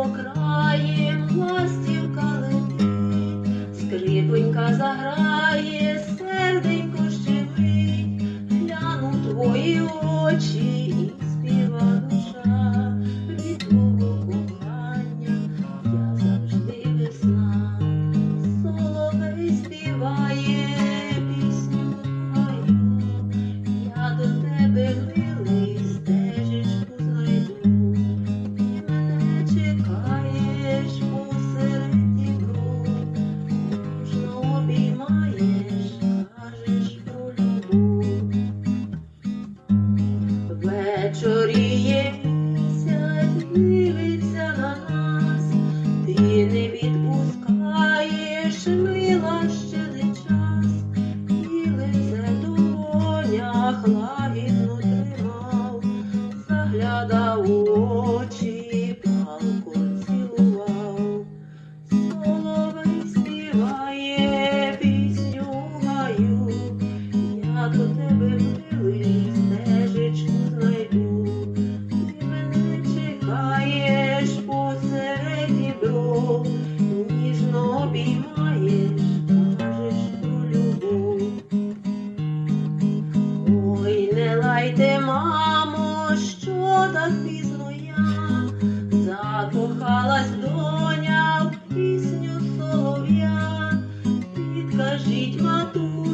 окраєм ластів калити, скрипонька заграє, серденько щемить, гляну твої очі. вечоріє, сядь дивиться на нас, ти не відпускаєш, мила ще не час, і лице долонях лагідно тримав, заглядав у очі, палку цілував, соловей співає пісню гаю, я до тебе втились. мамо, що так пізно я закохалась доня в пісню солов'я, підкажіть мату.